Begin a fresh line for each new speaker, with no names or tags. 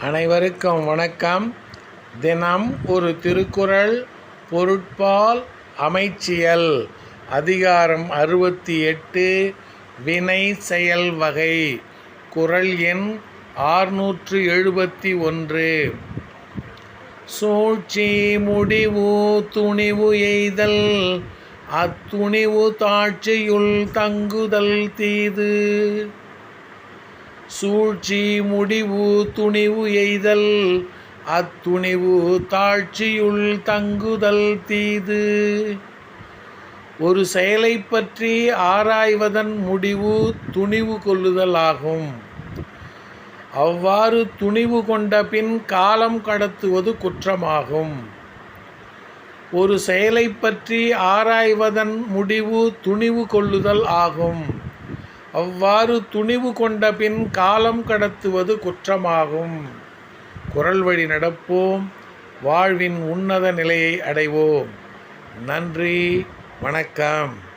அனைவருக்கும் வணக்கம். தினம் ஒரு திருக்குறள் பொருட்பால் அமைச்சியல். அதிகாரம் அறுபத்தி எட்டு வினை செயல் வகை. குறள் எண் ஆறுநூற்று எழுபத்தி ஒன்று. சூழ்ச்சி முடிவு துணிவு எய்தல். அத்துணிவு தாட்சியுள் தங்குதல் தீது. சூழ்ச்சி முடிவு துணிவு எய்தல். அத்துணிவு தாழ்ச்சியுள் தங்குதல் தீது. ஒரு செயலை பற்றி ஆராய்வதன் முடிவு துணிவு கொள்ளுதல் ஆகும். அவ்வாறு துணிவு கொண்ட பின் காலம் கடத்துவது குற்றமாகும். ஒரு செயலை பற்றி ஆராய்வதன் முடிவு துணிவு கொள்ளுதல் ஆகும். அவ்வாறு துணிவு கொண்ட பின் காலம் கடத்துவது குற்றமாகும். குரல் வழி நடப்போம். வாழ்வின் உன்னத நிலையை அடைவோம். நன்றி. வணக்கம்.